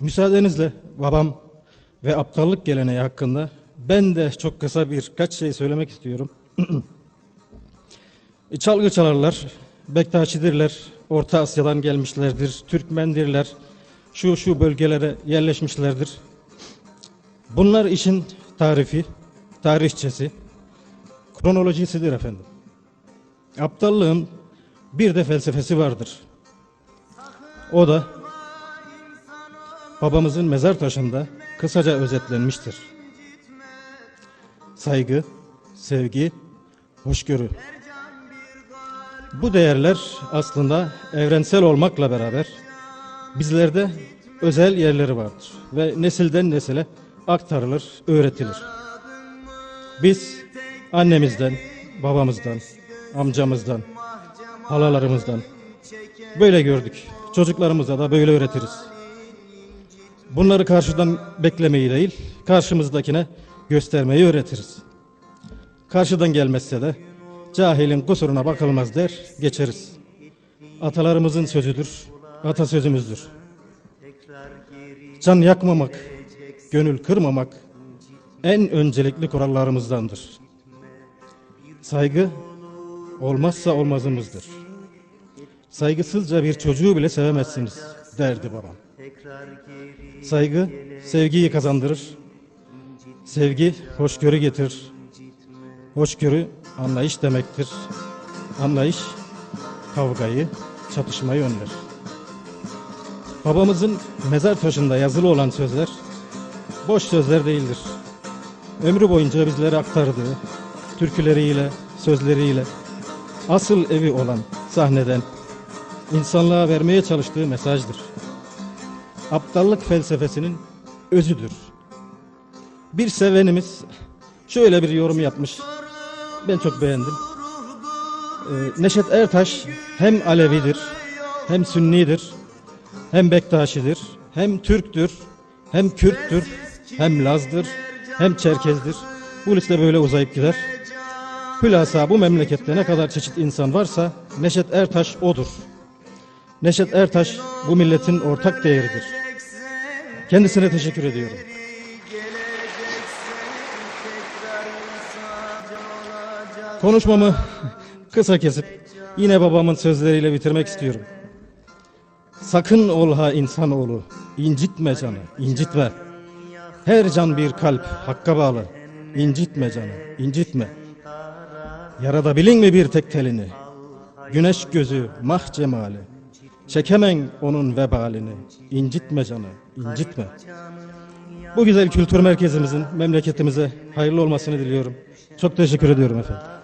Müsaadenizle babam ve aptallık geleneği hakkında ben de çok kısa birkaç şey söylemek istiyorum. E, Çalgı çalarlar, Bektaşidirler, Orta Asya'dan gelmişlerdir, Türkmendirler, şu şu bölgelere yerleşmişlerdir. Bunlar işin tarifi, tarihçesi, kronolojisidir efendim. Aptallığın bir de felsefesi vardır. O da babamızın mezar taşında kısaca özetlenmiştir. Saygı, sevgi, hoşgörü. Bu değerler aslında evrensel olmakla beraber bizlerde özel yerleri vardır ve nesilden nesile aktarılır, öğretilir. Biz annemizden, babamızdan, amcamızdan, halalarımızdan böyle gördük. Çocuklarımıza da böyle öğretiriz. Bunları karşıdan beklemeyi değil, karşımızdakine göstermeyi öğretiriz. Karşıdan gelmezse de cahilin kusuruna bakılmaz der, geçeriz. Atalarımızın sözüdür, atasözümüzdür. Can yakmamak, gönül kırmamak en öncelikli kurallarımızdandır. Saygı olmazsa olmazımızdır. Saygısızca bir çocuğu bile sevemezsiniz derdi babam. Saygı sevgiyi kazandırır. Sevgi hoşgörü getirir. Hoşgörü anlayış demektir. Anlayış kavgayı, çatışmayı önler. Babamızın mezar taşında yazılı olan sözler boş sözler değildir. Ömrü boyunca bizlere aktardığı türküleriyle, sözleriyle asıl evi olan sahneden insanlığa vermeye çalıştığı mesajdır. Aptallık felsefesinin özüdür. Bir sevenimiz şöyle bir yorum yapmış. Ben çok beğendim. Ee, Neşet Ertaş hem Alevidir, hem Sünnidir, hem Bektaşidir, hem Türktür, hem Kürttür, hem Laz'dır, hem Çerkez'dir. Bu liste böyle uzayıp gider. Hülasa bu memlekette ne kadar çeşit insan varsa Neşet Ertaş odur. Neşet Ertaş bu milletin ortak değeridir. Kendisine teşekkür ediyorum. Konuşmamı kısa kesip yine babamın sözleriyle bitirmek istiyorum. Sakın ol ha insanoğlu, incitme canı, incitme. Her can bir kalp, hakka bağlı. İncitme canı, incitme. Yarada bilin mi bir tek telini? Güneş gözü, mah cemali. Çekemen onun vebalini. İncitme canı, incitme. Bu güzel kültür merkezimizin memleketimize hayırlı olmasını diliyorum. Çok teşekkür ediyorum efendim.